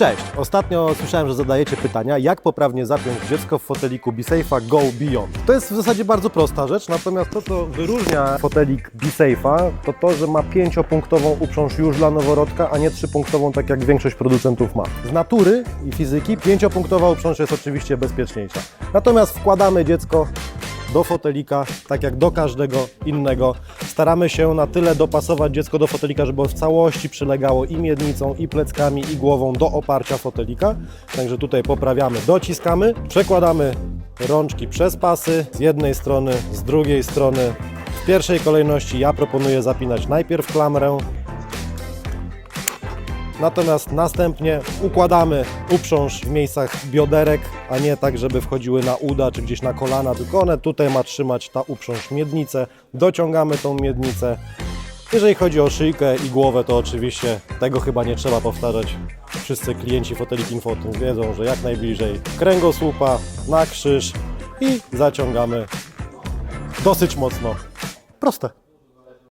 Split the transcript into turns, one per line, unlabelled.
Cześć! Ostatnio słyszałem, że zadajecie pytania, jak poprawnie zapiąć dziecko w foteliku BeSafe'a Go Beyond. To jest w zasadzie bardzo prosta rzecz, natomiast to, co wyróżnia fotelik BeSafe'a, to to, że ma pięciopunktową uprząż już dla noworodka, a nie trzypunktową, tak jak większość producentów ma. Z natury i fizyki pięciopunktowa uprząż jest oczywiście bezpieczniejsza. Natomiast wkładamy dziecko do fotelika, tak jak do każdego innego. Staramy się na tyle dopasować dziecko do fotelika, żeby w całości przylegało i miednicą, i pleckami, i głową do oparcia fotelika. Także tutaj poprawiamy, dociskamy, przekładamy rączki przez pasy z jednej strony, z drugiej strony. W pierwszej kolejności ja proponuję zapinać najpierw klamrę, Natomiast następnie układamy uprząż w miejscach bioderek, a nie tak, żeby wchodziły na uda czy gdzieś na kolana, tylko one tutaj ma trzymać ta uprząż miednicę. Dociągamy tą miednicę. Jeżeli chodzi o szyjkę i głowę, to oczywiście tego chyba nie trzeba powtarzać. Wszyscy klienci Fotelik Infotum wiedzą, że jak najbliżej kręgosłupa, na krzyż i zaciągamy dosyć mocno. Proste.